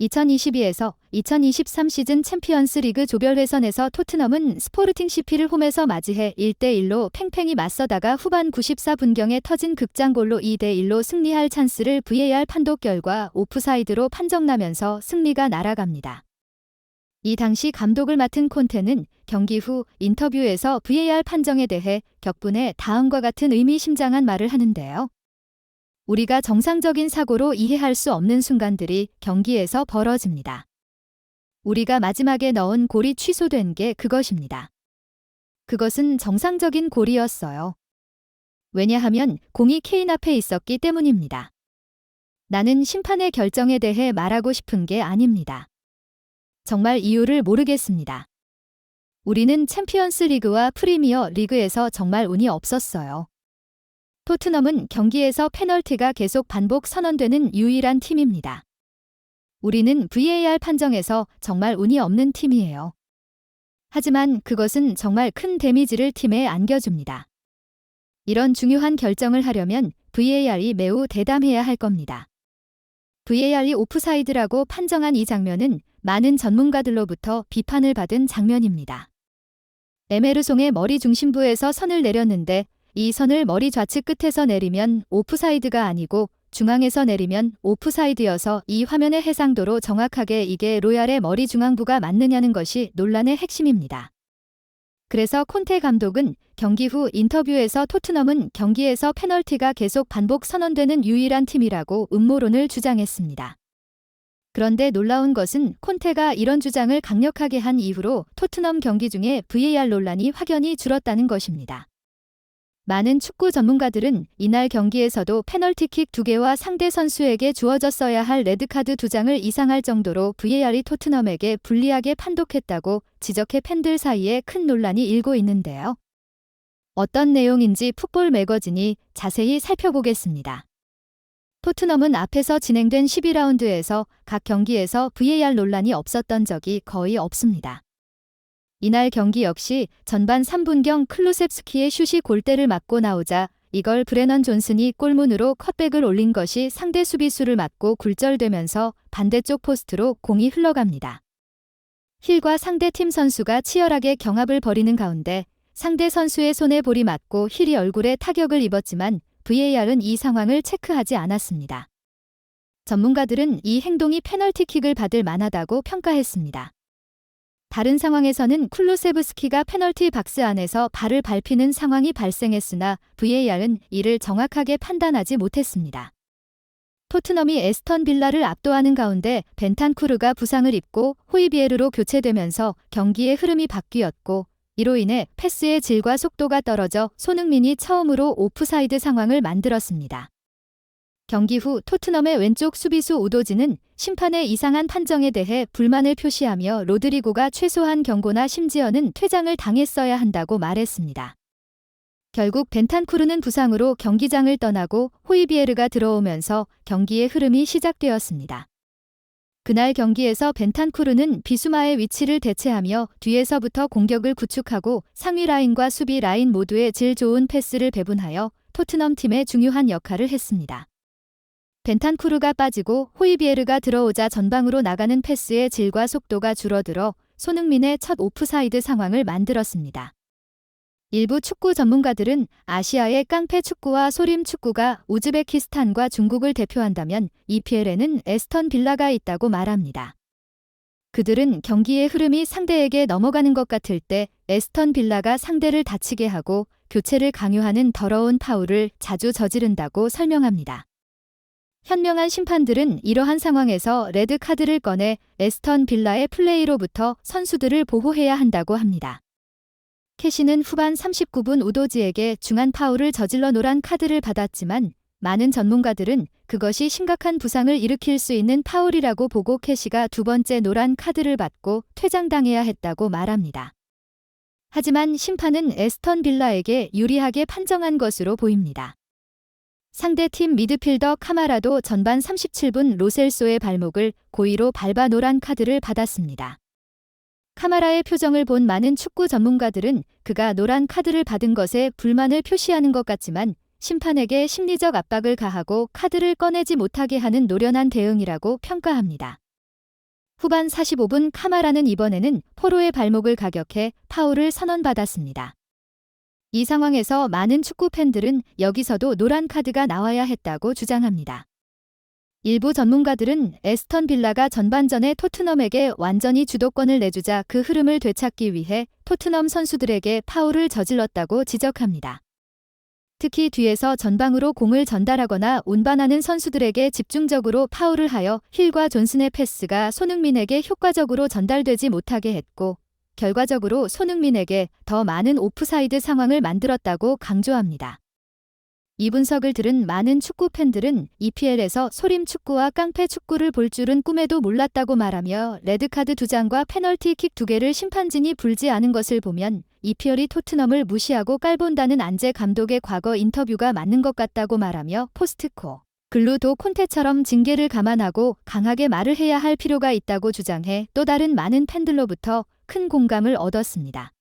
2022에서 2023 시즌 챔피언스 리그 조별회선에서 토트넘은 스포르팅 CP를 홈에서 맞이해 1대1로 팽팽히 맞서다가 후반 94분경에 터진 극장골로 2대1로 승리할 찬스를 VAR 판독 결과 오프사이드로 판정나면서 승리가 날아갑니다. 이 당시 감독을 맡은 콘테는 경기 후 인터뷰에서 VAR 판정에 대해 격분해 다음과 같은 의미심장한 말을 하는데요. 우리가 정상적인 사고로 이해할 수 없는 순간들이 경기에서 벌어집니다. 우리가 마지막에 넣은 골이 취소된 게 그것입니다. 그것은 정상적인 골이었어요. 왜냐하면 공이 케인 앞에 있었기 때문입니다. 나는 심판의 결정에 대해 말하고 싶은 게 아닙니다. 정말 이유를 모르겠습니다. 우리는 챔피언스 리그와 프리미어 리그에서 정말 운이 없었어요. 토트넘은 경기에서 페널티가 계속 반복 선언되는 유일한 팀입니다. 우리는 VAR 판정에서 정말 운이 없는 팀이에요. 하지만 그것은 정말 큰 데미지를 팀에 안겨줍니다. 이런 중요한 결정을 하려면 VAR이 매우 대담해야 할 겁니다. VAR이 오프사이드라고 판정한 이 장면은 많은 전문가들로부터 비판을 받은 장면입니다. 에메르송의 머리 중심부에서 선을 내렸는데 이 선을 머리 좌측 끝에서 내리면 오프사이드가 아니고 중앙에서 내리면 오프사이드여서 이 화면의 해상도로 정확하게 이게 로얄의 머리 중앙부가 맞느냐는 것이 논란의 핵심입니다. 그래서 콘테 감독은 경기 후 인터뷰에서 토트넘은 경기에서 페널티가 계속 반복 선언되는 유일한 팀이라고 음모론을 주장했습니다. 그런데 놀라운 것은 콘테가 이런 주장을 강력하게 한 이후로 토트넘 경기 중에 VAR 논란이 확연히 줄었다는 것입니다. 많은 축구 전문가들은 이날 경기에서도 페널티킥 두 개와 상대 선수에게 주어졌어야 할 레드카드 두 장을 이상할 정도로 VAR이 토트넘에게 불리하게 판독했다고 지적해 팬들 사이에 큰 논란이 일고 있는데요. 어떤 내용인지 풋볼 매거진이 자세히 살펴보겠습니다. 토트넘은 앞에서 진행된 12라운드에서 각 경기에서 VAR 논란이 없었던 적이 거의 없습니다. 이날 경기 역시 전반 3분경 클루셉스키의 슛이 골대를 맞고 나오자 이걸 브레넌 존슨이 골문으로 컷백을 올린 것이 상대 수비수를 맞고 굴절되면서 반대쪽 포스트로 공이 흘러갑니다. 힐과 상대 팀 선수가 치열하게 경합을 벌이는 가운데 상대 선수의 손에 볼이 맞고 힐이 얼굴에 타격을 입었지만 VAR은 이 상황을 체크하지 않았습니다. 전문가들은 이 행동이 페널티킥을 받을 만하다고 평가했습니다. 다른 상황에서는 쿨루세브스키가 페널티 박스 안에서 발을 밟히는 상황이 발생했으나 VAR은 이를 정확하게 판단하지 못했습니다. 토트넘이 에스턴 빌라를 압도하는 가운데 벤탄쿠르가 부상을 입고 호이비에르로 교체되면서 경기의 흐름이 바뀌었고 이로 인해 패스의 질과 속도가 떨어져 손흥민이 처음으로 오프사이드 상황을 만들었습니다. 경기 후 토트넘의 왼쪽 수비수 오도지는 심판의 이상한 판정에 대해 불만을 표시하며 로드리고가 최소한 경고나 심지어는 퇴장을 당했어야 한다고 말했습니다. 결국 벤탄쿠르는 부상으로 경기장을 떠나고 호이비에르가 들어오면서 경기의 흐름이 시작되었습니다. 그날 경기에서 벤탄쿠르는 비수마의 위치를 대체하며 뒤에서부터 공격을 구축하고 상위 라인과 수비 라인 모두의 질 좋은 패스를 배분하여 토트넘 팀의 중요한 역할을 했습니다. 벤탄쿠르가 빠지고 호이비에르가 들어오자 전방으로 나가는 패스의 질과 속도가 줄어들어 손흥민의 첫 오프사이드 상황을 만들었습니다. 일부 축구 전문가들은 아시아의 깡패 축구와 소림 축구가 우즈베키스탄과 중국을 대표한다면 EPL에는 에스턴 빌라가 있다고 말합니다. 그들은 경기의 흐름이 상대에게 넘어가는 것 같을 때 에스턴 빌라가 상대를 다치게 하고 교체를 강요하는 더러운 파울을 자주 저지른다고 설명합니다. 현명한 심판들은 이러한 상황에서 레드 카드를 꺼내 에스턴 빌라의 플레이로부터 선수들을 보호해야 한다고 합니다. 캐시는 후반 39분 우도지에게 중한 파울을 저질러 노란 카드를 받았지만 많은 전문가들은 그것이 심각한 부상을 일으킬 수 있는 파울이라고 보고 캐시가 두 번째 노란 카드를 받고 퇴장당해야 했다고 말합니다. 하지만 심판은 에스턴 빌라에게 유리하게 판정한 것으로 보입니다. 상대팀 미드필더 카마라도 전반 37분 로셀소의 발목을 고의로 밟아 노란 카드를 받았습니다. 카마라의 표정을 본 많은 축구 전문가들은 그가 노란 카드를 받은 것에 불만을 표시하는 것 같지만 심판에게 심리적 압박을 가하고 카드를 꺼내지 못하게 하는 노련한 대응이라고 평가합니다. 후반 45분 카마라는 이번에는 포로의 발목을 가격해 파울을 선언받았습니다. 이 상황에서 많은 축구 팬들은 여기서도 노란 카드가 나와야 했다고 주장합니다. 일부 전문가들은 에스턴 빌라가 전반전에 토트넘에게 완전히 주도권을 내주자 그 흐름을 되찾기 위해 토트넘 선수들에게 파울을 저질렀다고 지적합니다. 특히 뒤에서 전방으로 공을 전달하거나 운반하는 선수들에게 집중적으로 파울을 하여 힐과 존슨의 패스가 손흥민에게 효과적으로 전달되지 못하게 했고 결과적으로 손흥민에게 더 많은 오프사이드 상황을 만들었다고 강조합니다. 이 분석을 들은 많은 축구 팬들은 EPL에서 소림 축구와 깡패 축구를 볼 줄은 꿈에도 몰랐다고 말하며 레드카드 두 장과 페널티킥 두 개를 심판진이 불지 않은 것을 보면 EPL이 토트넘을 무시하고 깔본다는 안제 감독의 과거 인터뷰가 맞는 것 같다고 말하며 포스트코 글루도 콘테처럼 징계를 감안하고 강하게 말을 해야 할 필요가 있다고 주장해 또 다른 많은 팬들로부터 큰 공감을 얻었습니다.